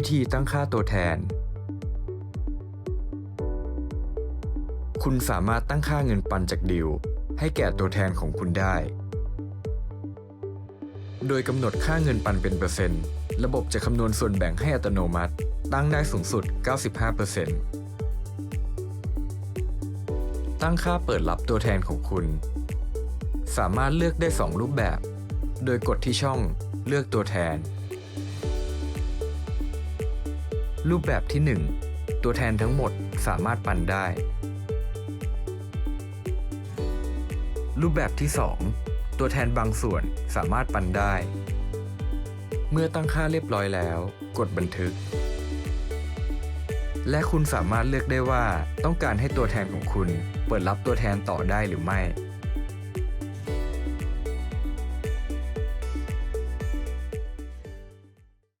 วิธีตั้งค่าตัวแทน คุณสามารถตั้งค่าเงินปันจากดิวให้แก่ตัวแทนของคุณได้ โดยกำหนดค่าเงินปันเป็นเปอร์เซ็นต์ ระบบจะคำนวณส่วนแบ่งให้อัตโนมัติ ตั้งได้สูงสุด 95%ตั้งค่าเปิดรับตัวแทนของคุณ สามารถเลือกได้ 2 รูปแบบ โดยกดที่ช่องเลือกตัวแทน รูปแบบที่ 1 ตัวแทนทั้งหมดสามารถปั่นได้ รูปแบบที่ 2 ตัวแทนบางส่วนสามารถปั่นได้ เมื่อตั้งค่าเรียบร้อยแล้ว กดบันทึก และคุณสามารถเลือกได้ว่าต้องการให้ตัวแทนของคุณ เปิดรับตัวแทนต่อได้หรือไม่